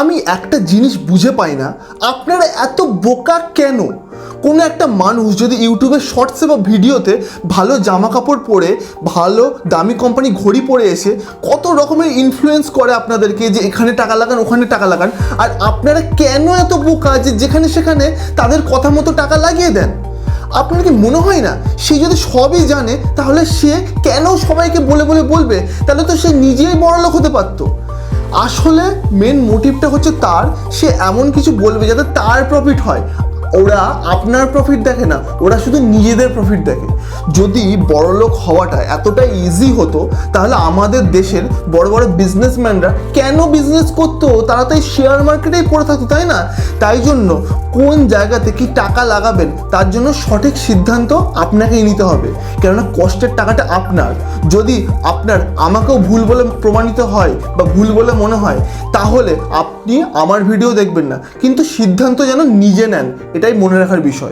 আমি একটা জিনিস বুঝে পাই না, আপনারা এত বোকা কেন? কোনো একটা মানুষ যদি ইউটিউবে শর্টসে বা ভিডিওতে ভালো জামা কাপড় পরে, ভালো দামি কোম্পানি ঘড়ি পরে এসে কত রকমের ইনফ্লুয়েন্স করে আপনাদেরকে যে এখানে টাকা লাগান, ওখানে টাকা লাগান, আর আপনারা কেন এত বোকা যে যেখানে সেখানে তাদের কথা মতো টাকা লাগিয়ে দেন? আপনার কি মনে হয় না? সে যদি সবই জানে, তাহলে সে কেন সবাইকে বলে বলে বলবে? তাহলে তো সে নিজেই বড় লোক হতে পারতো। আসলে মেন মোটিভটা হচ্ছে তার, সে এমন কিছু বলবে যাতে তার প্রফিট হয়। ওরা আপনার প্রফিট দেখে না, ওরা শুধু নিজেদের প্রফিট দেখে। যদি বড়লোক হওয়াটা এতটা ইজি হতো, তাহলে আমাদের দেশের বড় বড় বিজনেসম্যানরা কেন বিজনেস করতো? তারা তাই শেয়ার মার্কেটেই পড়ে থাকতো, তাই না? তাই জন্য কোন জায়গাতে কি টাকা লাগাবেন, তার জন্য সঠিক সিদ্ধান্ত আপনাকেই নিতে হবে। কেননা কষ্টের টাকাটা আপনার। যদি আপনার আমাকেও ভুল বলে প্রমাণিত হয় বা ভুল বলে মনে হয়, তাহলে আপনি আমার ভিডিও দেখবেন না। কিন্তু সিদ্ধান্ত যেন নিজে নেন, এটাই মনে রাখার বিষয়।